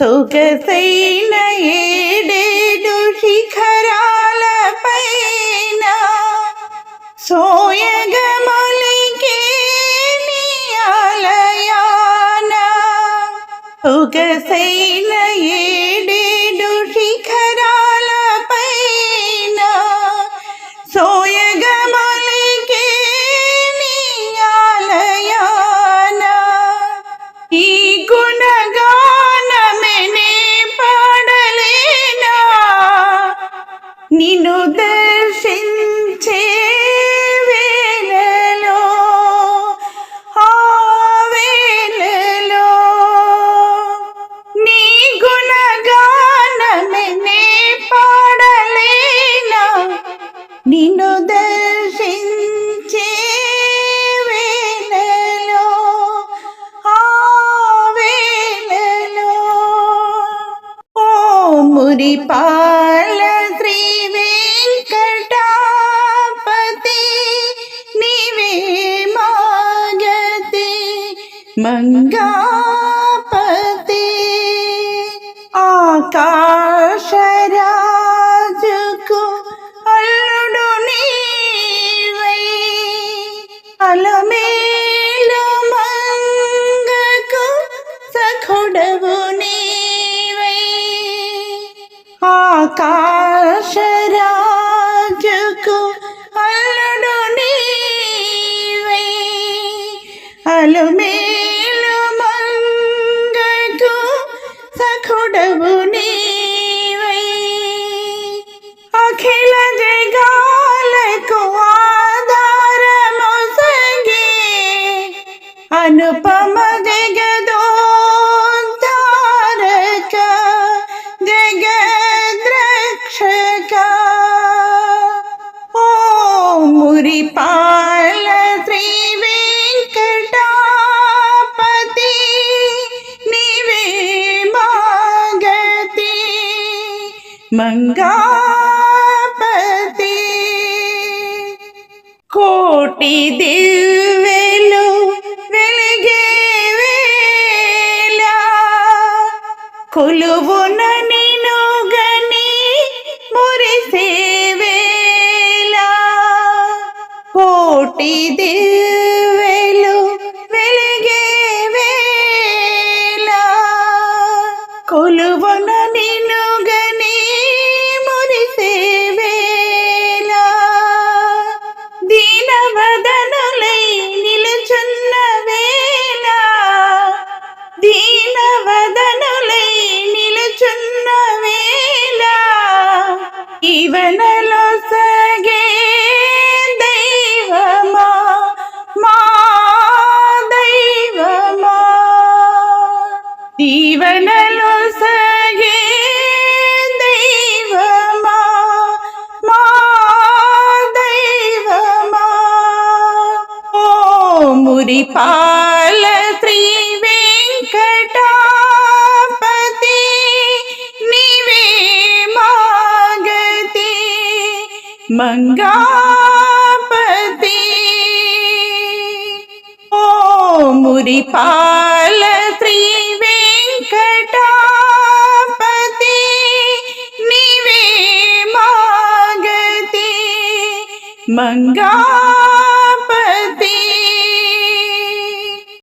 సొగసైన ఏడేడు శిఖరాల పైన సోయగములికే ఆలయాన సొగసైన ఏడేడు మురిపాల శ్రీ వెంకటాపతి నీవే మాగతి మంగాపతి ఆకాశరాజుకు అల్లుడు నీవై అలమేలు మంగకు సఖుడవు ఆకాశరాజుకు అల్లుడు నీవై. అలమేలు మంగకు సఖుడవు నీ మంగాపతి. కోటి దివ్వెలు వెలిగే వేళ. కొలువున నిను గని మురిసే వేళ. కోటి దివ్వెలు దీనవదనులై నిలుచున్న వేళ ఈవనలో సగే దైవమా మా దైవమా దీవనలో సగే దైవమా మా దైవమా ఓ మురిపాల மங்காபதி ஓ முரிபால ஸ்ரீ வெங்கடாபதி நிவே மாகதி. மங்கா